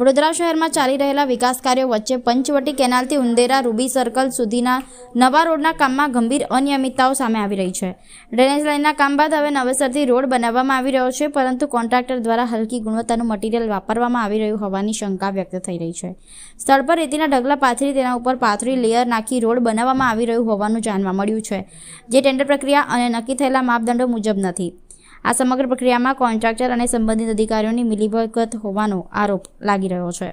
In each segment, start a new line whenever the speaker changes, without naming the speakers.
વડોદરા શહેરમાં ચાલી રહેલા વિકાસ કાર્યો વચ્ચે પંચવટી કેનાલથી ઉંદેરા રૂબી સર્કલ સુધીના નવા રોડના કામમાં ગંભીર અનિયમિતતાઓ સામે આવી રહી છે. ડ્રેનેજ લાઇનના કામ બાદ હવે નવેસરથી રોડ બનાવવામાં આવી રહ્યો છે, પરંતુ કોન્ટ્રાક્ટર દ્વારા હલકી ગુણવત્તાનું મટીરીયલ વાપરવામાં આવી રહ્યું હોવાની શંકા વ્યક્ત થઈ રહી છે. સ્થળ પર રેતીના ઢગલા પાથરી તેના ઉપર પાથરી લેયર નાખી રોડ બનાવવામાં આવી રહ્યું હોવાનું જાણવા મળ્યું છે. જે ટેન્ડર પ્રક્રિયા અને નક્કી થયેલા માપદંડો મુજબ નથી. આ સમગ્ર પ્રક્રિયામાં કોન્ટ્રાક્ટર અને સંબંધિત અધિકારીઓની મિલીભગત હોવાનો આરોપ લાગી રહ્યો છે.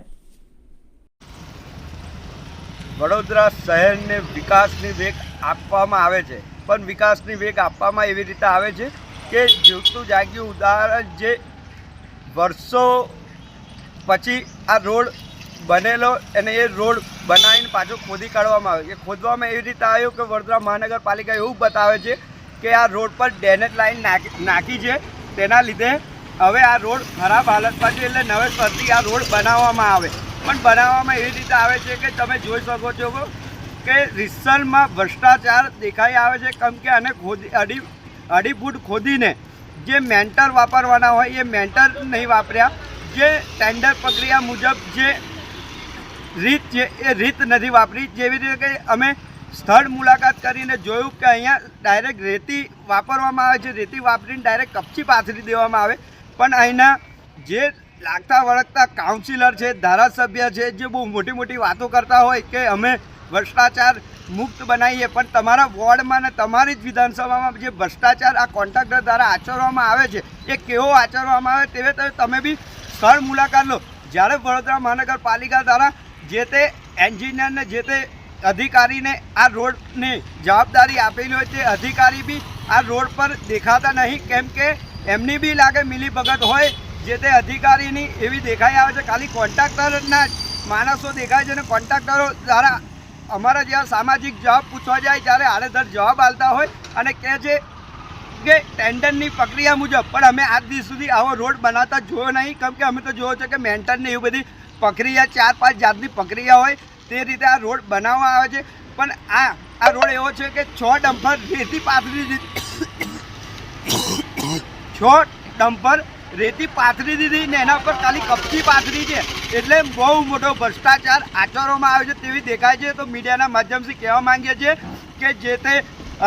વડોદરા શહેરને વિકાસની વેગ આપવામાં આવે છે. પણ વિકાસની વેગ આપવામાં એવી રીતે આવે છે કે જોતું જાગ્યું ઉદાહરણ જે વર્ષો પછી આ રોડ બનેલો અને એ રોડ બનાવીને પાછો ખોદી કાઢવામાં આવે એ ખોદવામાં એવી રીતે આવ્યો કે વડોદરા મહાનગરપાલિકા એવું બતાવે છે કે આ રોડ પર ડેનેજ લાઈન નાખી છે. તેના લીધે હવે આ રોડ ખરાબ હાલતમાં છે એટલે નવેસરથી આ રોડ બનાવવામાં આવે. પણ બનાવવામાં એવી રીતે આવે છે કે તમે જોઈ શકો છો કે રિસલમાં ભ્રષ્ટાચાર દેખાઈ આવે છે કેમ કે આને ખોદી અઢી અઢી ફૂટ ખોદીને જે મેન્ટર વાપરવાના હોય એ મેન્ટર નહીં વાપર્યા. જે ટેન્ડર પ્રક્રિયા મુજબ જે રીત છે એ રીત નથી વાપરી. જેવી રીતે કે અમે સ્થળ મુલાકાત કરીને જોયું કે અહીંયા ડાયરેક્ટ રેતી વાપરવામાં આવે છે. રેતી વાપરીને ડાયરેક્ટ કપચી પાથરી દેવામાં આવે. પણ અહીંના જે લાગતા વળગતા કાઉન્સિલર છે, ધારાસભ્ય છે, જે બહુ મોટી મોટી વાતો કરતા હોય કે અમે ભ્રષ્ટાચાર મુક્ત બનાવીએ, પણ તમારા વોર્ડમાં ને તમારી જ વિધાનસભામાં જે ભ્રષ્ટાચાર આ કોન્ટ્રાક્ટર દ્વારા આચરવામાં આવે છે, એ કેવો આચરવામાં આવે તે તમે બી સ્થળ મુલાકાત લો. જ્યારે વડોદરા મહાનગરપાલિકા દ્વારા જે તે એન્જિનિયરને જે તે અધિકારીને આ રોડની જવાબદારી આપેલી હોય તે અધિકારી બી આ રોડ પર દેખાતા નહીં. કેમ કે એમની બી લાગે મિલીભગત હોય જે તે અધિકારીની એવી દેખાઈ આવે છે. ખાલી કોન્ટ્રાક્ટરના માણસો દેખાય છે અને કોન્ટ્રાક્ટરો દ્વારા અમારા જેવા સામાજિક જવાબ પૂછવા જાય ત્યારે આડેધડ જવાબ આપતા હોય અને કહે છે કે ટેન્ડરની પ્રક્રિયા મુજબ. પણ અમે આજ દિવસ સુધી આવો રોડ બનાવતા જોયો નહીં. કેમ કે અમે તો જોયો છે કે મેન્ટરની એવી બધી પ્રક્રિયા, ચાર પાંચ જાતની પ્રક્રિયા હોય. તે રીતે આ રોડ બનાવવામાં આવે છે. પણ આ આ રોડ એવો છે કે છ ડમ્પર રેતી પાથરી દીધી. છ ડમ્પર રેતી પાથરી દીધી ને એના પર ખાલી કપચી પાથરી છે. એટલે બહુ મોટો ભ્રષ્ટાચાર આચરવામાં આવે છે તેવી દેખાય છે. તો મીડિયાના માધ્યમથી કહેવા માંગીએ છીએ કે જે તે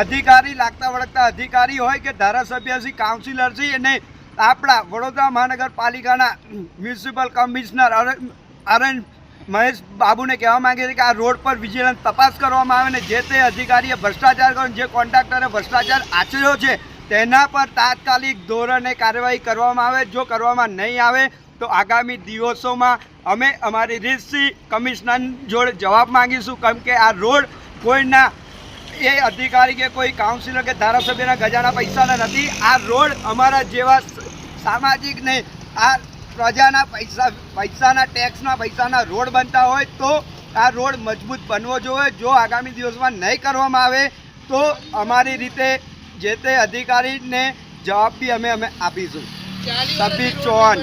અધિકારી, લાગતા વળગતા અધિકારી હોય કે ધારાસભ્ય છે કાઉન્સિલર છે અને આપણા વડોદરા મહાનગરપાલિકાના municipal commissioner R N Mahesh બાબુને કહેવા માંગે છે કે આ રોડ પર વિજિલન્સ તપાસ કરવામાં આવે ને જે તે અધિકારીએ ભ્રષ્ટાચાર કર્યો જે કોન્ટ્રાક્ટરે ભ્રષ્ટાચાર આચર્યો છે, તેના પર તાત્કાલિક ધોરણે કાર્યવાહી કરવામાં આવે. જો કરવામાં નહીં આવે તો આગામી દિવસોમાં અમે અમારી રીતથી કમિશનર જોડે જવાબ માંગીશું કેમ કે આ રોડ કોઈના એ અધિકારી કે કોઈ કાઉન્સિલર કે ધારાસભ્યના ગજાના પૈસાના નથી. આ રોડ અમારા જેવા સામાજિક નહીં, આ પ્રજાના પૈસા પૈસાના ટેક્સના પૈસાના રોડ બનતા હોય તો આ રોડ મજબૂત બનવો જોઈએ જો આગામી દિવસમાં નહીં કરવામાં આવે તો અમારી રીતે જે તે અધિકારીને જવાબ બી અમે અમે આપીશું
સભી
ચૌહાણ.